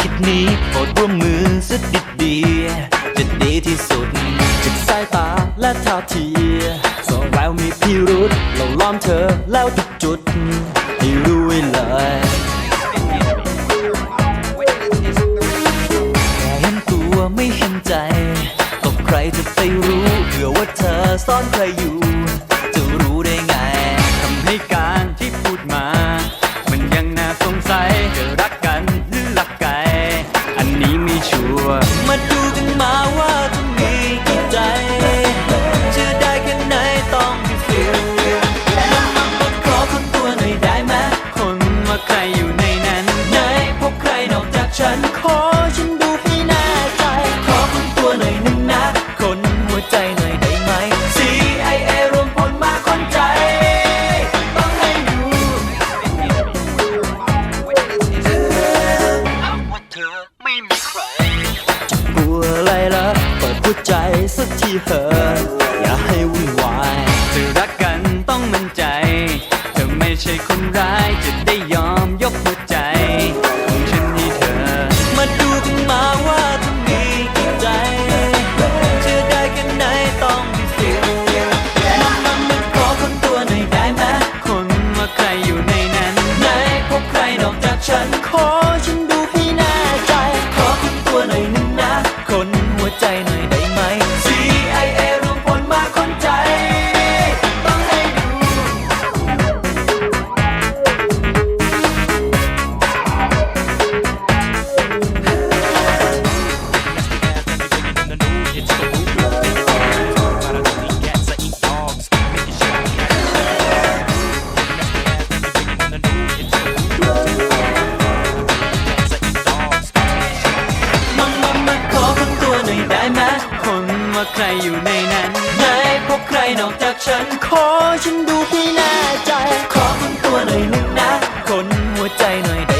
คิดนี้โปรดร่วมมือสุดดีดีจะดีที่สุดจากสายตาและท่าทีสองแววมีพิรุษเราล้อมเธอแล้วจุดจุดให้รู้ไว้เลยแค่เห็นตัวไม่เห็นใจตกใครจะไปรู้เผื่อว่าเธอซ่อนใครอยู่ จะรู้ได้ไงทำให้การที่พูดมา ขอฉันดูให้แน่ใจ ขอคนตัวหน่อยหนึ่งนะ คนหัวใจหน่อยได้ไหม CIA รวมพลมาคนใจ ต้องให้ดูจะกลัวอะไรล่ะเปิดหัวใจสักทีเหอะอย่าให้วุ่นวายจะรักกันต้องมั่นใจ เธอไม่ใช่คนร้ายจะได้ยอมยกหัวใจ ใครอยู่ในนั้น ไม่พบใครนอกจากฉัน ขอฉันดูที่แน่ใจ ขอคุณตัวหน่อยลุกนะ คนหัวใจหน่อย